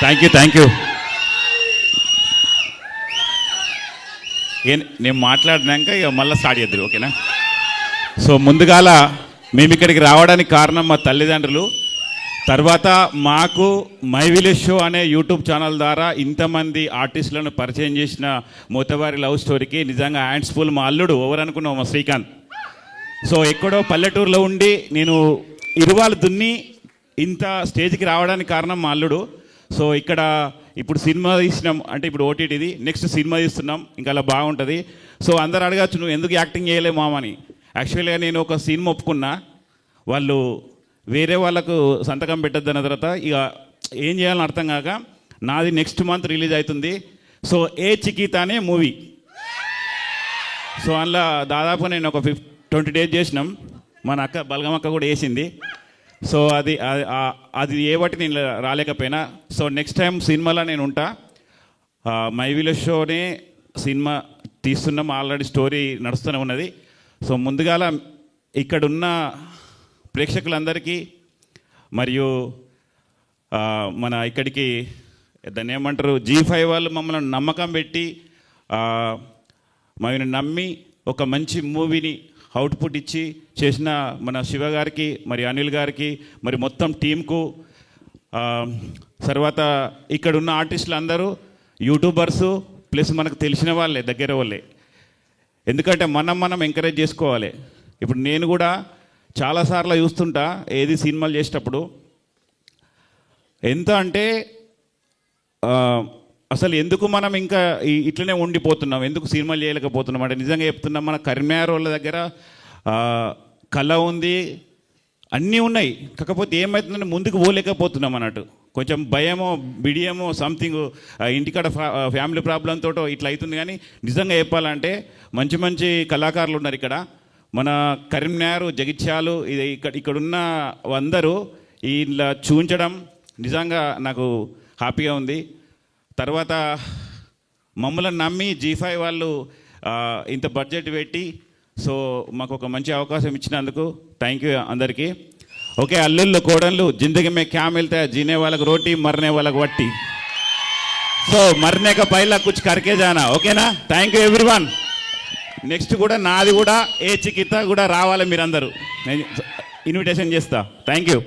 Thank you thank you నేను మాట్లాడినాక ఇక మళ్ళీ స్టార్ట్ చేద్దరు ఓకేనా? సో ముందుగాల మేము ఇక్కడికి రావడానికి కారణం మా తల్లిదండ్రులు. తర్వాత మాకు మై విలేజ్ షో అనే యూట్యూబ్ ఛానల్ ద్వారా ఇంతమంది ఆర్టిస్టులను పరిచయం చేసిన మూతవారి లవ్ స్టోరీకి నిజంగా హ్యాండ్స్ ఫుల్ మా అల్లుడు ఎవరు మా శ్రీకాంత్. సో ఎక్కడో పల్లెటూరులో ఉండి నేను ఇరువాలు దున్ని ఇంత స్టేజ్కి రావడానికి కారణం మా అల్లుడు. సో ఇక్కడ ఇప్పుడు సినిమా తీసినాం అంటే ఇప్పుడు ఓటీటీది నెక్స్ట్ సినిమా తీస్తున్నాం ఇంకా అలా బాగుంటుంది. సో అందరు అడగచ్చు నువ్వు ఎందుకు యాక్టింగ్ చేయలే మామని యాక్చువల్గా నేను ఒక సినిమా ఒప్పుకున్నా. వాళ్ళు వేరే వాళ్ళకు సంతకం పెట్టద్దన్న తర్వాత ఇక ఏం చేయాలని అర్థం కాక నాది నెక్స్ట్ మంత్ రిలీజ్ అవుతుంది. సో ఏ చికిత అనే మూవీ. సో అందులో దాదాపు నేను ఒక ఫిఫ్ ట్వంటీ డేస్ చేసినాం. మన అక్క బలగమక్క కూడా వేసింది. సో అది అది- అది ఏ బట్టి నేను రాలేకపోయినా. సో నెక్స్ట్ టైం సినిమాలో నేను ఉంటా. ఆ, మై షోనే సినిమా తీస్తున్నాం. ఆల్రెడీ స్టోరీ నడుస్తూనే ఉన్నది. సో ముందుగాల ఇక్కడున్న ప్రేక్షకులందరికీ మరియు మన ఇక్కడికి దాన్ని ఏమంటారు జీ ఫైవ్ వాళ్ళు మమ్మల్ని నమ్మకం పెట్టి ఆ, మమ్మల్ని నమ్మి ఒక మంచి మూవీని అవుట్పుట్ ఇచ్చి చేసిన మన శివ గారికి మరి అనిల్ గారికి మరి మొత్తం టీంకు తర్వాత ఇక్కడ ఉన్న ఆర్టిస్టులు అందరూ యూట్యూబర్సు ప్లస్ మనకు తెలిసిన వాళ్ళే దగ్గర వాళ్ళే. ఎందుకంటే మనం మనం ఎంకరేజ్ చేసుకోవాలి. ఇప్పుడు నేను కూడా చాలాసార్లు చూస్తుంటా ఏది సినిమాలు చేసేటప్పుడు. ఎంత అంటే అసలు ఎందుకు మనం ఇంకా ఇట్లనే ఉండిపోతున్నాం? ఎందుకు సినిమాలు చేయలేకపోతున్నాం? అంటే నిజంగా చెప్తున్నాం మన కరీంనగర్ వాళ్ళ దగ్గర కళ ఉంది అన్నీ ఉన్నాయి. కాకపోతే ఏమవుతుందంటే ముందుకు పోలేకపోతున్నాం అన్నట్టు. కొంచెం భయమో బిడియమో సంథింగ్ ఇంటికాడ ఫా- ఫ్యామిలీ ప్రాబ్లంతో ఇట్లా అవుతుంది కానీ నిజంగా చెప్పాలంటే మంచి మంచి కళాకారులు ఉన్నారు ఇక్కడ. మన కరీంనగర్ జగిత్యాలు ఇది ఇక్కడ ఇక్కడున్న అందరూ ఇలా చూపించడం నిజంగా నాకు హ్యాపీగా ఉంది. తర్వాత మమ్మల్ని నమ్మి జీ ఫైవ్ వాళ్ళు ఇంత బడ్జెట్ పెట్టి సో మాకు ఒక మంచి అవకాశం ఇచ్చినందుకు థ్యాంక్ యూ అందరికీ. ఓకే అల్లుళ్ళు కోడళ్ళు జిందగీ మే క్యామ్ వెళ్తే జీనే వాళ్ళకు రోటీ మరనే వాళ్ళకి వట్టి. సో మరణక పైలా కూర్చు కరికే జానా ఓకేనా? థ్యాంక్ యూ ఎవ్రీవన్ నెక్స్ట్ కూడా నాది కూడా ఏ చికిత్స కూడా రావాలి మీరందరూ. ఇన్విటేషన్ చేస్తా. Thank you